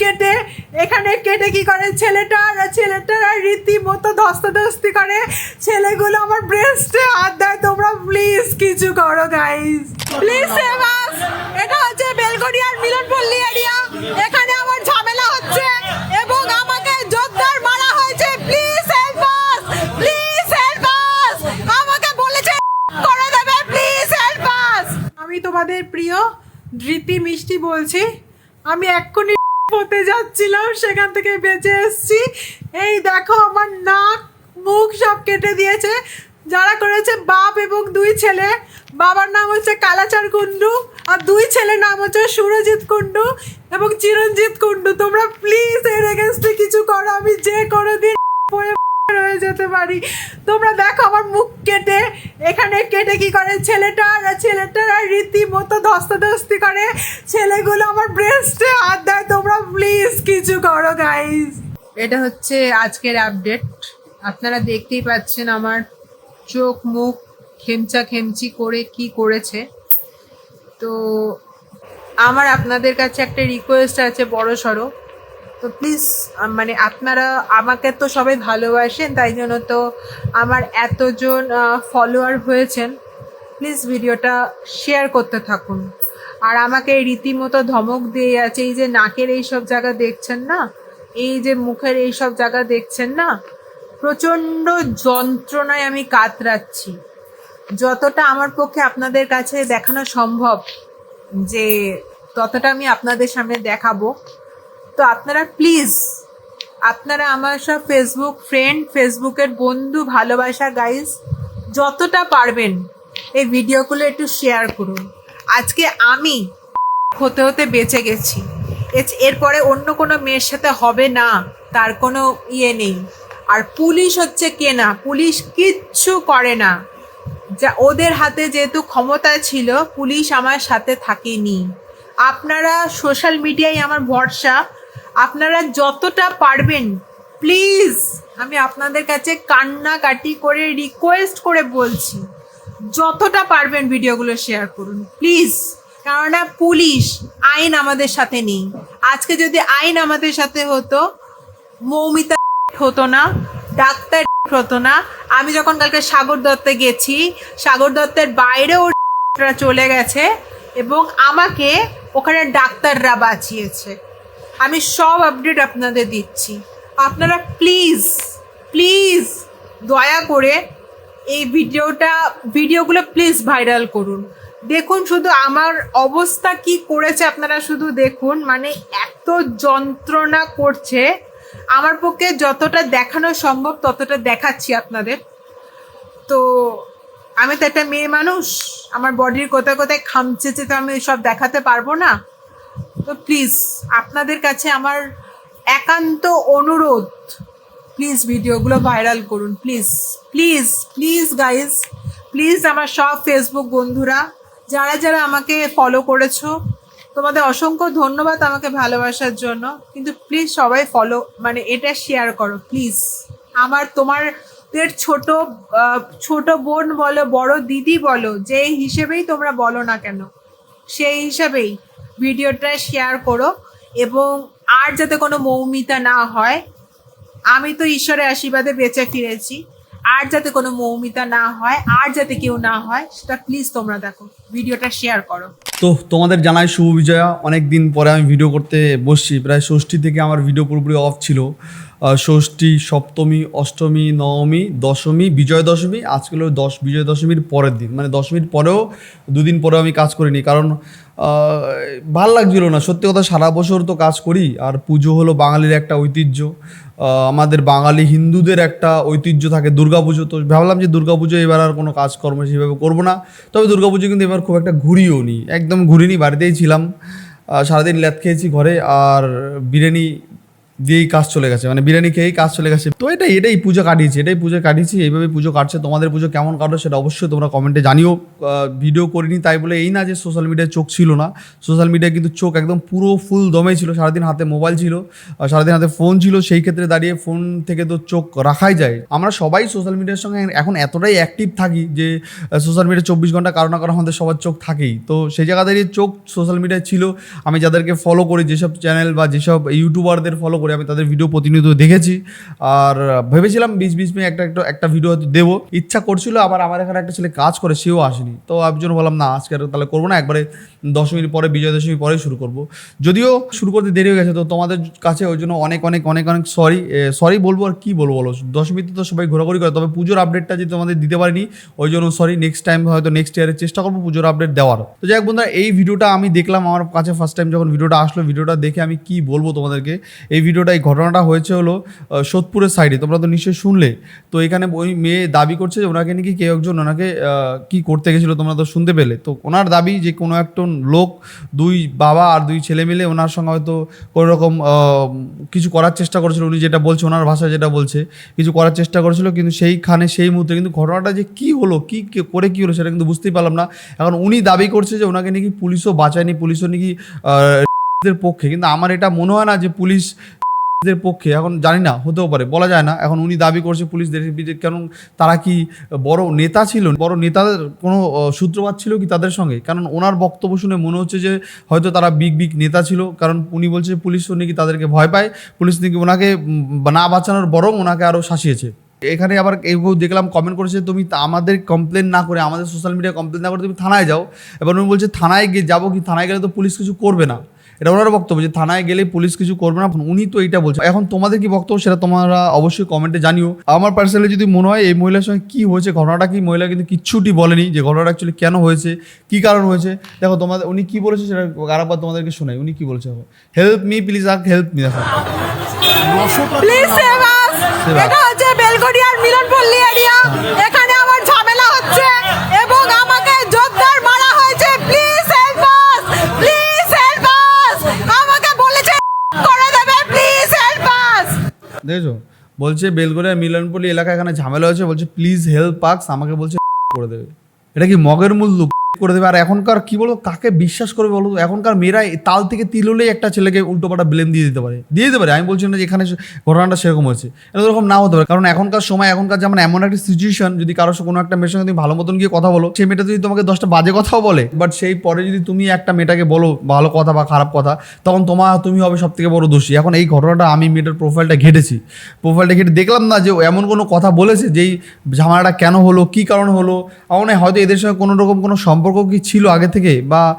কেটে, এখানে কেটে কি করে ছেলেটা? আর ছেলেটা রীতিমতো ধস্তাধস্তি করে। ছেলেগুলো আমার ব্রেস্টে হাত দেয়। তোমরা প্লিজ কিছু করো গাইস প্লিজ সেভ আস এটা হচ্ছে বেলগড়িয়ার মিলনপল্লী এরিয়া এখানে আমার ঝামেলা হচ্ছে এবং আমাকে জোরদার মারা হয়েছে। Please help us please help us আমাকে বলেছে করে দেবে। প্লিজ হেল্প আস আমি তোমাদের প্রিয়, ধৃতি মিষ্টি বলছি। আমি এক্ষুনি হতে যাচ্ছিলাম, সেখান থেকে বেঁচে এসছি। এই দেখো আমার নাক, মুখ সব কেটে দিয়েছে। যারা করেছে বাপ এবং দুই ছেলে। বাবার নাম হচ্ছে কালাচার কুণ্ডু আর দুই ছেলের নাম হচ্ছে সুরজিৎ কুণ্ডু এবং চিরঞ্জিত কুণ্ডু। তোমরা প্লিজ এর এগেনস্টে কিছু করো, আমি যে করে দিন হয়ে যেতে পারি। তোমরা দেখো আমার মুখ কেটে, এখানে কেটে কি করে ছেলেটা আর ছেলেটা রীতিমতো ধস্তাধস্তি করে। ছেলেগুলো আমার ব্রেস্টে হাত দেয়। তোমরা প্লিজ কিছু করো গাইস এটা হচ্ছে আজকের আপডেট আপনারা দেখতেই পাচ্ছেন আমার চোখ, মুখ খেমচা খেমচি করে কি করেছে। তো আমার আপনাদের কাছে একটা রিকোয়েস্ট আছে বড় সড়ো তো প্লিজ মানে আপনারা আমাকে তো সবাই ভালোবাসেন, তাই জন্য তো আমার এতজন ফলোয়ার হয়েছেন। প্লিজ ভিডিওটা শেয়ার করতে থাকুন। আর আমাকে রীতিমতো ধমক দিয়ে আছে, এই যে নাকের এই সব জায়গা দেখছেন না? এই যে মুখের এই সব জায়গা দেখছেন না? প্রচণ্ড যন্ত্রণায় আমি কাতরাচ্ছি। যতটা আমার পক্ষে আপনাদের কাছে দেখানো সম্ভব, যে ততটা আমি আপনাদের সামনে দেখাবো। তো আপনারা প্লিজ আপনারা আমার সব ফেসবুক ফ্রেন্ড ফেসবুকের বন্ধু, ভালোবাসা গাইজ যতটা পারবেন এই ভিডিওগুলো একটু শেয়ার করুন। আজকে আমি হতে হতে বেঁচে গেছি। এরপরে অন্য কোনো মেয়ের সাথে হবে না, তার কোনো ইয়ে নেই। আর পুলিশ হচ্ছে কেনা পুলিশ কিচ্ছু করে না। যা, ওদের হাতে যেহেতু ক্ষমতা ছিল, পুলিশ আমার সাথে থাকেনি। আপনারা সোশ্যাল মিডিয়ায় আমার ভরসা। আপনারা যতটা পারবেন প্লিজ আমি আপনাদের কাছে কান্নাকাটি করে রিকোয়েস্ট করে বলছি, যতটা পারবেন ভিডিওগুলো শেয়ার করুন প্লিজ কেননা পুলিশ আইন আমাদের সাথে নেই। আজকে যদি আইন আমাদের সাথে হতো, মৌমিতা হতো না, ডাক্তার হতো না, আমি যখন কালকে সাগর দত্তে গেছি, সাগর দত্তের বাইরেও চলে গেছে এবং আমাকে ওখানে ডাক্তাররা বাঁচিয়েছে। আমি সব আপডেট আপনাদের দিচ্ছি। আপনারা প্লিজ প্লিজ দয়া করে এই ভিডিওটা, ভিডিওগুলো প্লিজ ভাইরাল করুন। দেখুন শুধু আমার অবস্থা কি করেছে আপনারা শুধু দেখুন মানে এত যন্ত্রণা করছে। আমার পক্ষে যতটা দেখানো সম্ভব ততটা দেখাচ্ছি আপনাদের। তো আমি তো একটা মেয়ে মানুষ, আমার বডির কোথায় কোথায় খামচেছে তো আমি সব দেখাতে পারব না। তো প্লিজ আপনাদের কাছে আমার একান্ত অনুরোধ প্লিজ ভিডিওগুলো ভাইরাল করুন please please please guys please আমার সব ফেসবুক বন্ধুরা, যারা যারা আমাকে ফলো করেছ, তোমাদের অসংখ্য ধন্যবাদ আমাকে ভালোবাসার জন্য, কিন্তু প্লিজ সবাই ফলো মানে এটা শেয়ার করো প্লিজ আমার, তোমার ছোট ছোট বোন বলো, বড় দিদি বলো যে হিসেবেই তোমরা বলো না কেন, সেই হিসাবেই। ভিডিওটা শেয়ার করো এবং আর যাতে কোনো মৌমিতা না হয়, আমি তো ঈশ্বরের আশীর্বাদে বেঁচে ফিরেছি। আর যাতে কোনো মৌমিতা না হয়, আর যাতে কেউ না হয়, সেটা প্লিজ তোমরা দেখো। ভিডিওটা শেয়ার করো। তো তোমাদের জানাই শুভ বিজয়া। অনেক দিন পরে আমি ভিডিও করতে বসছি। প্রায় ষষ্ঠী থেকে আমার ভিডিও পুরোপুরি অফ ছিল। ষষ্ঠী, সপ্তমী, অষ্টমী, নবমী, দশমী বিজয় দশমী আজকে হলো দশ বিজয় দশমীর পরের দিন। মানে দশমীর পরেও দুদিন পরেও আমি কাজ করিনি। কারণ ভালো লাগছিল না। সত্যি কথা, সারা বছর তো কাজ করি, আর পুজো হলো বাঙালির একটা ঐতিহ্য। আমাদের বাঙালি হিন্দুদের একটা ঐতিহ্য থাকে দুর্গাপুজো। তো ভাবলাম যে দুর্গাপুজো এবার আর কোনো কাজকর্ম সেভাবে করব না। তবে দুর্গাপুজো কিন্তু এবার খুব একটা ঘুরিও নি। একদম ঘুরিনি, বাড়িতেই ছিলাম। সারাদিন ল্যাদ খেয়েছি ঘরে, আর বিরিয়ানি দিয়েই কাজ চলে গেছে মানে বিরিয়ানি খেয়েই কাজ চলে গেছে। তো এটাই এটাই পুজো কাটিয়েছি, এটাই পুজো কাটিয়েছি, এইভাবে পুজো কাটছে, তোমাদের পুজো কেমন কাটো সেটা অবশ্যই তোমরা কমেন্টে জানিও। ভিডিও করিনি তাই বলে এই না যে সোশ্যাল মিডিয়ায় চোখ ছিল না। সোশ্যাল মিডিয়ায় কিন্তু চোখ একদম পুরো ফুল দমে ছিল, সারাদিন হাতে মোবাইল ছিল সারাদিন হাতে ফোন ছিল, সেই ক্ষেত্রে দাঁড়িয়ে ফোন থেকে তো চোখ রাখাই যায়। আমরা সবাই সোশ্যাল মিডিয়ার সঙ্গে এখন এতটাই অ্যাক্টিভ থাকি যে সোশ্যাল মিডিয়া চব্বিশ ঘণ্টা কারও না কারও আমাদের সবার চোখ থাকেই। তো সেই জায়গা দাঁড়িয়ে চোখ সোশ্যাল মিডিয়ায় ছিল, আমি যাদেরকে ফলো করি, যেসব চ্যানেল বা যেসব ইউটিউবারদের ফলো করি আমি তাদের ভিডিও প্রতিনিয়ত দেখেছি। আর ভেবেছিলাম বিশ বিশ মিনিট একটা একটা একটা ভিডিও হয়তো দেবো। ইচ্ছা করছিল, আবার আমার এখানে একটা ছেলে কাজ করে, সেও আসেনি। তো আমি জন্য বললাম না, আজকে আর তাহলে করব না, একবারে দশমীর পরে বিজয় দশমী পরে শুরু করব। যদিও শুরু করতে দেরি হয়ে গেছে, তো তোমাদের কাছে ওই জন্য অনেক অনেক অনেক অনেক সরি সরি বলব আর কী বলব বলো? দশমীতে তো সবাই ঘোরাঘুরি করে, তবে পুজোর আপডেটটা যদি তোমাদের দিতে পারিনি, ওই জন্য সরি নেক্সট টাইম হয়তো নেক্সট ইয়ারে চেষ্টা করব পুজোর আপডেট দেওয়ার। তো যাই হোক বন্ধুরা, এই ভিডিওটা আমি দেখলাম, আমার কাছে ফার্স্ট টাইম যখন ভিডিওটা আসলো ভিডিওটা দেখে আমি কি বলব তোমাদেরকে, এই ভিডিওটা, এই ঘটনাটা হয়েছে হলো সোদপুরের সাইডে তোমরা তো নিশ্চয়ই শুনলে। তো এখানে ওই মেয়ে দাবি করছে যে ওনাকে নাকি কেউ একজন ওনাকে কি করতে গেছিল তোমরা তো শুনতে পেলে। তো ওনার দাবি যে কোনো একটা লোক, দুই বাবা আর দুই ছেলে মিলে ওনার সঙ্গে হয়তো কোনো রকম কিছু করার চেষ্টা করেছিল। উনি যেটা বলছে, ওনার ভাষায় যেটা বলছে, কিছু করার চেষ্টা করেছিল, কিন্তু সেইখানে, সেই মুহূর্তে কিন্তু ঘটনাটা যে কি হলো, কি করে কি হলো, সেটা কিন্তু বুঝতেই পারলাম না। এখন উনি দাবি করছে যে ওনাকে নাকি পুলিশও বাঁচায়নি, পুলিশও নাকি পক্ষে। কিন্তু আমার এটা মনে হয় না যে পুলিশ দের পক্ষে, এখন জানি না, হতেও পারে, বলা যায় না। এখন উনি দাবি করছে পুলিশদের কারণ তারা কি বড় নেতা ছিল? বড় নেতাদের কোনো সূত্রপাত ছিল কি তাদের সঙ্গে? কারণ ওনার বক্তব্য শুনে মনে হচ্ছে যে, হয়তো তারা বিগ বিগ নেতা ছিল। কারণ উনি বলছে পুলিশ নাকি তাদেরকে ভয় পায়। পুলিশ নাকি ওনাকে না বাঁচানোর বরং ওনাকে আরও শাসিয়েছে। এখানে আবার কেউ দেখলাম কমেন্ট করেছে, তুমি আমাদের কমপ্লেন না করে, আমাদের সোশ্যাল মিডিয়া কমপ্লেন না করে, তুমি থানায় যাও। এবার উনি বলছে, থানায় গিয়ে যাব কি? থানায় গেলে তো পুলিশ কিছু করবে না। এটা ওনার বক্তব্য যে থানায় গেলে পুলিশ কিছু করবে না উনি তো এইটা বলছে। এখন তোমাদের কি বক্তব্য সেটা তোমরা অবশ্যই কমেন্টে জানিও। আমার পার্সোনালি যদি মনে হয় এই মহিলার সঙ্গে কি হয়েছে ঘটনাটা কি? মহিলা কিন্তু কিচ্ছুটি বলেনি যে ঘটনাটা অ্যাকচুয়ালি কেন হয়েছে কি কারণ হয়েছে। দেখো তোমাদের উনি কি বলেছে সেটা আরেকবার তোমাদেরকে শোনাই। উনি কি বলছে হেল্প মি প্লিজ আর হেল্প মি দেখো। প্লিজ সেভ আস এটা হচ্ছে বেলগড়িয়ার মিলনপল্লী এরিয়া এখানে আমার দেখেছ? বলছে বেলগড়িয়া মিলনপল্লী এলাকা এখানে ঝামেলা হয়েছে, বলছে প্লিজ হেল্প পাক্স আমাকে বলছে, করে দেবে। এটা কি মগের মূল লোক? করে দেবে। আর এখনকার কি বলব, কাকে বিশ্বাস করবে বলো এখনকার মেয়েরা তাল থেকে তিল হলেই একটা ছেলেকে উল্টোপাটা ব্লেম দিয়ে দিতে পারে। দিয়ে দিতে পারে। আমি বলছি না যে এখানে ঘটনাটা সেরকম হয়েছে। এটা এরকম না হতে পারে। কারণ এখনকার সময়, এখনকার যেমন এমন একটা সিচুয়েশন যদি কারোর কোনো একটা মেয়ের সঙ্গে তুমি ভালো মতন গিয়ে কথা বলো, সেই মেয়েটা যদি তোমাকে দশটা বাজে কথাও বলে বাট সেই পরে যদি তুমি একটা মেয়েটাকে বলো ভালো কথা বা খারাপ কথা, তখন তোমার তুমি হবে সব থেকে বড় দোষী। এখন এই ঘটনাটা আমি মেয়েটার প্রোফাইলটা ঘেটেছি। প্রোফাইলটা ঘেটে দেখলাম না যে এমন কোনো কথা বলেছে, যেই ঝামেলাটা কেন হলো, কি কারণ হলো? আমার হয়তো এদের সঙ্গে কোনো রকম কোনো সম্পর্ক কি ছিল আগে থেকে? বা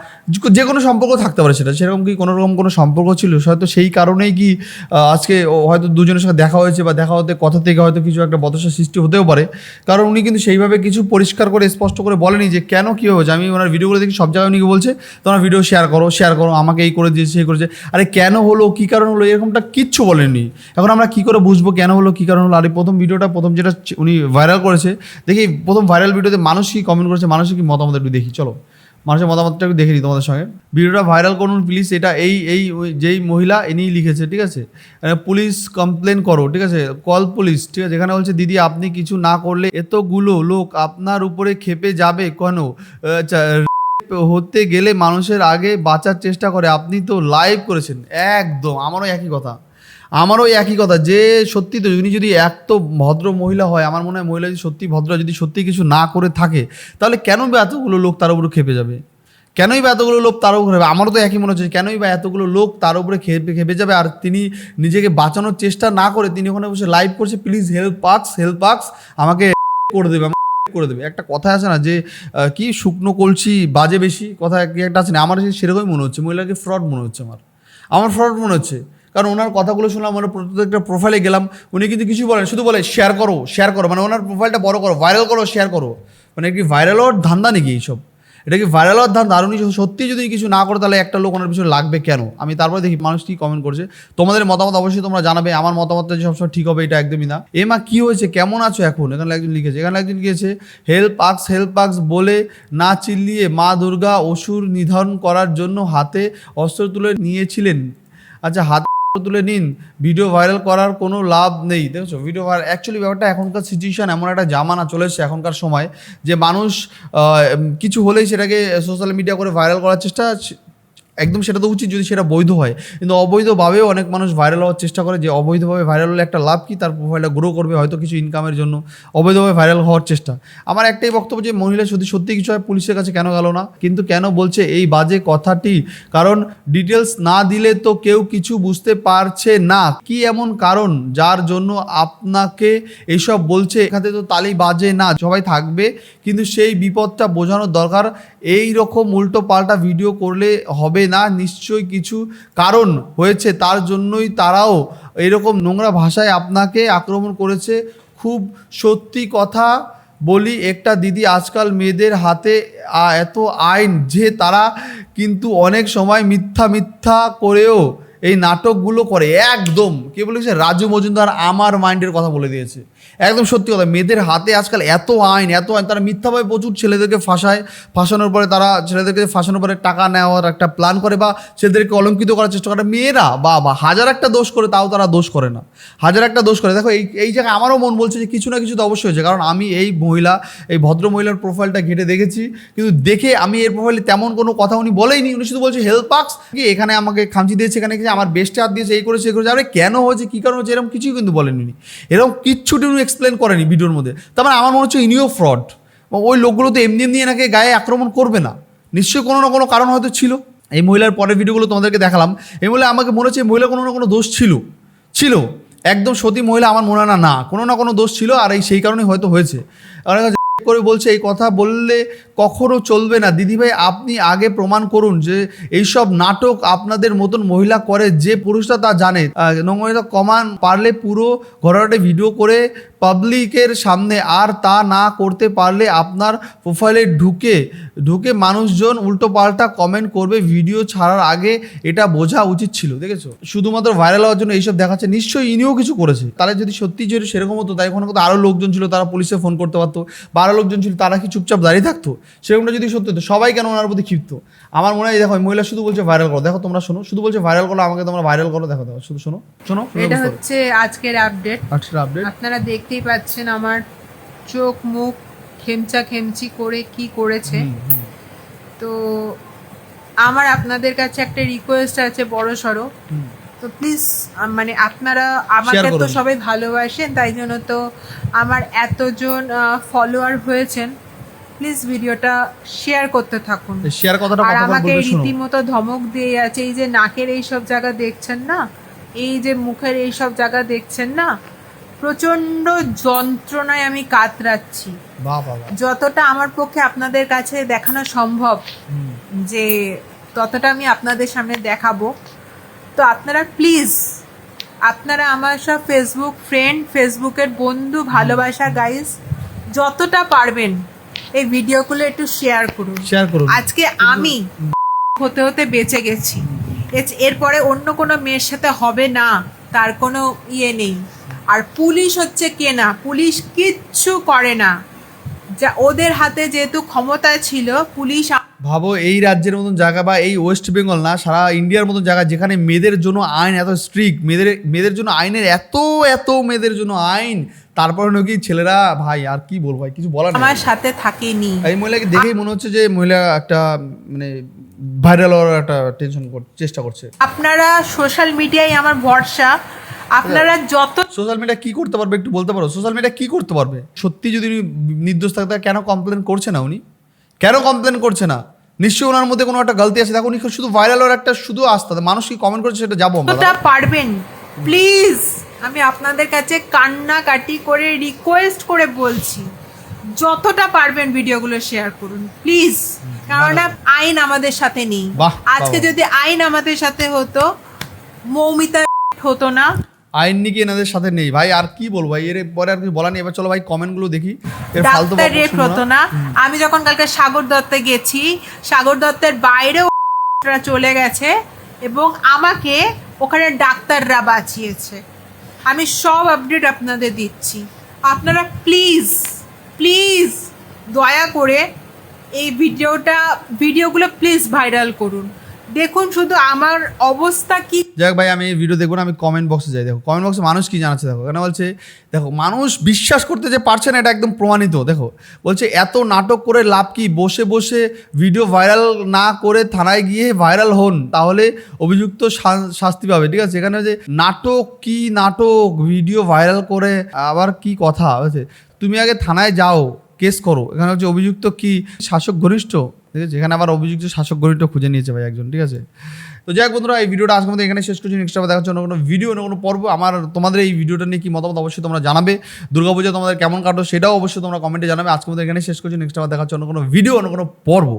যে- কোনো সম্পর্ক থাকতে পারে সেটা। সেরকম কি কোনো রকম কোনো সম্পর্ক ছিল? হয়তো সেই কারণেই কি আজকে হয়তো দুজনের সাথে দেখা হয়েছে বা দেখা হতে কথা থেকে হয়তো কিছু একটা বদসা সৃষ্টি হতেও পারে। কারণ উনি কিন্তু সেইভাবে কিছু পরিষ্কার করে, স্পষ্ট করে বলেনি যে কেন কী হয়েছে। আমি ওনার ভিডিওগুলো দেখি, সব জায়গায় উনি বলছে, তোমরা ভিডিও শেয়ার করো শেয়ার করো, আমাকে এই করে দিয়েছে সেই করেছে। আরে কেন হলো, কী কারণ হলো, এরকমটা কিচ্ছু বলেননি। এখন আমরা কী করে বুঝব কেন হলো, কী কারণ হলো? আর প্রথম ভিডিওটা, প্রথম যেটা উনি ভাইরাল করেছে, দেখি প্রথম ভাইরাল ভিডিওতে মানুষ কি কমেন্ট করেছে, মানুষের কি মতামত একটু দেখি। চলো, মানুষের মতামতটা একটু দেখে নিই তোমাদের সঙ্গে। ভিডিওটা ভাইরাল করুন প্লিজ এটা এই এই যেই মহিলা, ইনিই লিখেছে, ঠিক আছে? পুলিশ কমপ্লেন করো, ঠিক আছে? কল পুলিশ ঠিক আছে? এখানে বলছে, দিদি, আপনি কিছু না করলে এতগুলো লোক আপনার উপরে খেপে যাবে কেন? আচ্ছা হতে গেলে মানুষের আগে বাঁচার চেষ্টা করে। আপনি তো লাইভ করেছেন। একদম, আমারও একই কথা। আমারও একই কথা, যে সত্যি তো উনি যদি এক তো ভদ্র মহিলা হয়, আমার মনে হয় মহিলা যদি সত্যি ভদ্র যদি সত্যি কিছু না করে থাকে, তাহলে কেন বা এতগুলো লোক তার উপরে খেপে যাবে? কেনই বা এতগুলো লোক তার উপরে? আমারও তো একই মনে হচ্ছে, কেনই বা এতগুলো লোক তার উপরে খেপে খেপে যাবে? আর তিনি নিজেকে বাঁচানোর চেষ্টা না করে তিনি ওখানে বসে লাইভ করছে প্লিজ হেল্প পাক্স হেল্প পাক্স আমাকে করে দেবে করে দেবে। একটা কথা আছে না যে কি শুকনো কলসি বাজে বেশি? কথা কি একটা আছে না? আমার সেরকমই মনে হচ্ছে, মহিলাকে ফ্রড মনে হচ্ছে আমার। আমার ফ্রড মনে হচ্ছে। কারণ ওনার কথাগুলো শুনলাম মানে প্রত্যেকটা প্রোফাইলে গেলাম, উনি কিন্তু কিছু বলেন, শুধু বলে শেয়ার করো শেয়ার করো। মানে ওনার প্রোফাইলটা বড় করো ভাইরাল করো শেয়ার করো। মানে কি ভাইরাল হওয়ার ধান্দা নাকি এইসব? এটা কি ভাইরাল হওয়ার ধান্দা? আর উনি সত্যি যদি কিছু না করে, তাহলে একটা লোক ওনার পিছনে লাগবে কেন? আমি তারপরে দেখি, মানুষ কি কমেন্ট করছে। তোমাদের মতামত অবশ্যই তোমরা জানাবে, আমার মতামতটা যে সবসময় ঠিক হবে, এটা একদমই না। এ মা, কি হয়েছে? কেমন আছো এখন? এখানে একজন লিখেছে, এখানে একজন লিখেছে হেল্প আক্স হেল্প আক্স বলে না চিল্লিয়ে মা দুর্গা অসুর নিধন করার জন্য হাতে অস্ত্র তুলে নিয়েছিলেন। আচ্ছা হাত তুলে নিন ভিডিও ভাইরাল করার কোনো লাভ নেই, দেখছ? ভিডিও ভাইরাল অ্যাকচুয়ালি ব্যাপারটা এখনকার সিচুয়েশন এমন একটা জামানা চলে এসছে এখনকার সময় যে মানুষ কিছু হলেই সেটাকে সোশ্যাল মিডিয়া করে ভাইরাল করার চেষ্টা একদম সেটা তো উচিত যদি সেটা বৈধ হয়। কিন্তু অবৈধভাবেও অনেক মানুষ ভাইরাল হওয়ার চেষ্টা করে যে অবৈধভাবে ভাইরাল হলে একটা লাভ কি? তার প্রোফাইলটা গ্রো করবে, হয়তো কিছু ইনকামের জন্য। অবৈধভাবে ভাইরাল হওয়ার চেষ্টা। আমার একটাই বক্তব্য যে, মহিলা যদি সত্যি কিছু হয়, পুলিশের কাছে কেন গেল না? কিন্তু কেন বলছে এই বাজে কথাটি? কারণ ডিটেলস না দিলে তো কেউ কিছু বুঝতে পারছে না। কি এমন কারণ যার জন্য আপনাকে এইসব বলছে? এখানে তো তালি বাজে না, সবাই থাকবে। কিন্তু সেই বিপদটা বোঝানোর দরকার। এই রকম উল্টো পাল্টা ভিডিও করলে হবে না, নিশ্চয়ই কিছু কারণ হয়েছে, তার জন্যই তারাও এরকম নোংরা ভাষায় আপনাকে আক্রমণ করেছে। খুব সত্যি কথা বলি, একটা দিদি আজকাল মেয়েদের হাতে এত আইন যে তারা কিন্তু অনেক সময় মিথ্যা মিথ্যা করেও এই নাটকগুলো করে, একদম। কে বলেছে? রাজু মজুমদার আমার মাইন্ডের কথা বলে দিয়েছে। একদম সত্যি কথা, মেয়েদের হাতে আজকাল এত আইন এত আইন, তারা মিথ্যাভাবে প্রচুর ছেলেদেরকে ফাঁসায়, ফাঁসানোর পরে তারা ছেলেদেরকে ফাঁসানোর পরে টাকা নেওয়ার একটা প্ল্যান করে বা ছেলেদেরকে অলঙ্কিত করার চেষ্টা করে। মেয়েরা বা বা হাজার একটা দোষ করে, তাও তারা দোষ করে না। হাজার একটা দোষ করে। দেখো, এই এই জায়গায় আমারও মন বলছে যে কিছু না কিছু তো অবশ্যই হয়েছে। কারণ আমি এই মহিলা, এই ভদ্র মহিলার প্রোফাইলটা ঘেটে দেখেছি। কিন্তু দেখে আমি এর প্রোফাইলে তেমন কোনো কথা উনি বলেইনি। উনি শুধু বলছে হেল্প পাক্স। কি এখানে আমাকে খামচি দিয়েছে, এখানে আমার বেস্টে হাত দিয়েছে, এই করেছে এই করেছে। আরে কেন হয়েছে, কী কারণ হয়েছে, এরকম কিছুই কিন্তু বলেনি এরকম কিচ্ছুটি উনি এক্সপ্লেন করেনি ভিডিওর মধ্যে। তার মানে আমার মনে হচ্ছে ইনিও ফ্রড ওই লোকগুলো তো এমনি এমনি এনাকে গায়ে আক্রমণ করবে না। নিশ্চয়ই কোনো না কোনো কারণ হয়তো ছিল। এই মহিলার পরের ভিডিওগুলো তোমাদেরকে দেখালাম। এই মহিলা, আমাকে মনে হচ্ছে মহিলা কোনো না কোনো দোষ ছিল। ছিল। একদম সতী মহিলা আমার মনে হয় না না। কোনো না কোনো দোষ ছিল আর এই সেই কারণে হয়তো হয়েছে। করে বলছে এই কথা বললে কখনো চলবে না। দিদিভাই, আপনি আগে প্রমাণ করুন যে এইসব নাটক আপনাদের মতন মহিলা করে, যে পুরুষরা তা জানে। নোংরা কমান পারলে পুরো ঘটনাটা ভিডিও করে পাবলিকের সামনে, আর তা না করতে পারলে আপনার প্রোফাইলে ঢুকে ঢুকে মানুষজন উল্টো পাল্টা কমেন্ট করবে। ভিডিও ছাড়ার আগে এটা বোঝা উচিত ছিল, দেখেছ? শুধুমাত্র ভাইরাল হওয়ার জন্য এইসব দেখাচ্ছে। নিশ্চয়ই ইনিও কিছু করেছে। তাহলে যদি সত্যি যদি সেরকম হতো, তাই ওখানে আরও লোকজন ছিল, তারা পুলিশে ফোন করতে পারতো। বা আরও লোকজন ছিল, তারা কি চুপচাপ দাঁড়িয়ে থাকতো? সেরকমটা যদি সত্যি হতো সবাই কেন ওনার প্রতি ক্ষিপ্ত? আমার মনে হয় দেখো মহিলা শুধু বলছে ভাইরাল করো। দেখো তোমরা শোনো শুধু বলছে ভাইরাল করো আমাকে তোমরা ভাইরাল করো দেখো দেখো শুধু শোনো শোনো এটা হচ্ছে আজকের আপডেট আচ্ছা আপডেট আপনারা দেখতেই পাচ্ছেন আমার চোখ মুখ খেমচা খেমচি করে কি করেছে। তো আমার আপনাদের কাছে একটা রিকোয়েস্ট আছে বড় সড়ো। তো প্লিজ মানে আপনারা আমাকে তো সবাই ভালোবাসেন তাই জন্য তো আমার এতজন ফলোয়ার হয়েছেন। প্লিজ ভিডিওটা শেয়ার করতে থাকুন। শেয়ার কথাটা আর আমাকে রীতিমতো ধমক দিয়ে আছে এই যে নাকের এই সব জায়গা দেখছেন না? এই যে মুখের এই সব জায়গা দেখছেন না? প্রচণ্ড যন্ত্রণায় আমি কাতরাচ্ছি। যতটা আমার পক্ষে আপনাদের কাছে দেখানো সম্ভব যে ততটা আমি আপনাদের সামনে দেখাবো। তো আপনারা প্লিজ আপনারা আমার সব ফেসবুক ফ্রেন্ড ফেসবুকের বন্ধু ভালোবাসা গাইস যতটা পারবেন এই ভিডিওগুলো একটু শেয়ার করুন। শেয়ার করুন। আজকে আমি হতে হতে বেঁচে গেছি। এরপরে অন্য কোনো মেয়ের সাথে হবে না তার কোনো ইয়ে নেই। আর পুলিশ হচ্ছে কে না? পুলিশ কিচ্ছু করে না। যা ওদের হাতে যেহেতু ক্ষমতা ছিল পুলিশ ভাবো এই রাজ্যের মতন জায়গা বা এই ওয়েস্ট বেঙ্গল না সারা ইন্ডিয়ার মতন জায়গা যেখানে মেয়েদের জন্য আইন এত স্ট্রিক্ট মেয়েদের মেয়েদের জন্য আইনের এত এত মেয়েদের জন্য আইন। তারপরে নাকি ছেলেরা ভাই আর কি বলব ভাই কিছু বলার আমার সাথে থাকেনি। এই মহিলাকে দেখেই মনে হচ্ছে যে মহিলা একটা মানে ভাইরাল হওয়ার একটা টেনশন চেষ্টা করছে। আপনারা সোশ্যাল মিডিয়ায় আমার ভরসা। আপনারা যত সোশ্যাল মিডিয়া কি করতে পারবে একটু বলতে পারো? সোশ্যাল মিডিয়া কি করতে পারবে? সত্যি যদি নির্দোষ থাকতে কেন কমপ্লেন করছে না উনি? কেন কমপ্লেন করছে না? নিশ্চয়ই ওনার মধ্যে কোনো একটা গলতি আছে। দেখো উনি শুধু ভাইরাল হওয়ার একটা শুধু আস্থা। মানুষ কি কমেন্ট করছে সেটা যাব আমরা। পারবেন। প্লিজ আমি আপনাদের কাছে কান্নাকাটি করে রিকোয়েস্ট করে বলছি যতটা পারবেন ভিডিওগুলো শেয়ার করুন প্লিজ কারণ আইন আমাদের সাথে নেই। আজকে যদি আইন আমাদের সাথে হতো মৌমিতা হতো না। আইন নাকি এনাদের সাথে নেই? ভাই আর কি বলব ভাই? এর পরে আর কিছু বলার নেই। এবার চলো ভাই কমেন্টগুলো দেখি। এর ফালতু ডাক্তার বকবক রেপ হতো। না। আমি যখন কালকে সাগর দত্তে গেছি সাগর দত্তের বাইরেও চলে গেছে এবং আমাকে ওখানে ডাক্তাররা বাঁচিয়েছে। আমি সব আপডেট আপনাদের দিচ্ছি। আপনারা প্লিজ প্লিজ দয়া করে এই ভিডিওটা ভিডিওগুলো প্লিজ ভাইরাল করুন। দেখুন শুধু আমার অবস্থা কি যাই হোক ভাই, আমি এই ভিডিও দেখব আমি কমেন্ট বক্সে যাই। দেখো কমেন্ট বক্সে মানুষ কি জানাচ্ছে? দেখো, এখানে বলছে, দেখো, মানুষ বিশ্বাস করতে যে পারছে না, এটা একদম প্রমাণিত। দেখো, বলছে, এত নাটক করে লাভ কি? বসে বসে ভিডিও ভাইরাল না করে থানায় গিয়ে ভাইরাল হন, তাহলে অভিযুক্ত শাস্তি পাবে, ঠিক আছে? এখানে যে নাটক কি নাটক ভিডিও ভাইরাল করে, আবার কি কথা? হচ্ছে তুমি আগে থানায় যাও কেস করো। এখানে হচ্ছে অভিযুক্ত কি? শাসক ঘনিষ্ঠ? ঠিক আছে? এখানে আবার অভিযুক্ত শাসক ঘনিষ্ঠ খুঁজে নিয়েছে ভাই একজন, ঠিক আছে? তো যাই বন্ধুরা, এই ভিডিওটা আজকে মধ্যে এখানে শেষ করছি। নেক্সট আবার দেখার জন্য কোনো ভিডিও অন্য কোনো পর্ব। আমার, তোমাদের এই ভিডিওটা নিয়ে কি মতামত অবশ্যই তোমরা জানাবে। দুর্গাপূজা তোমাদের কেমন কাটো সেটাও অবশ্যই তোমরা কমেন্টে জানাবে। আজকে মধ্যে এখানে শেষ করছি। নেক্সট আবার দেখার জন্য কোনো ভিডিও অন্য কোনো পর্ব।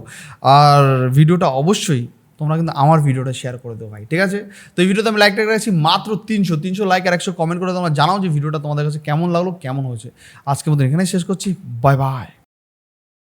আর ভিডিওটা অবশ্যই তোমরা কিন্তু আমার ভিডিওটা শেয়ার করে দেবো ভাই, ঠিক আছে? তো এই ভিডিওতে আমি লাইকটা রাখছি মাত্র তিনশো তিনশো লাইক আর একশো কমেন্ট করে তোমরা জানাও যে ভিডিওটা তোমাদের কাছে কেমন লাগল, কেমন হয়েছে। আজকের মধ্যে এখানে শেষ করছি। Bye bye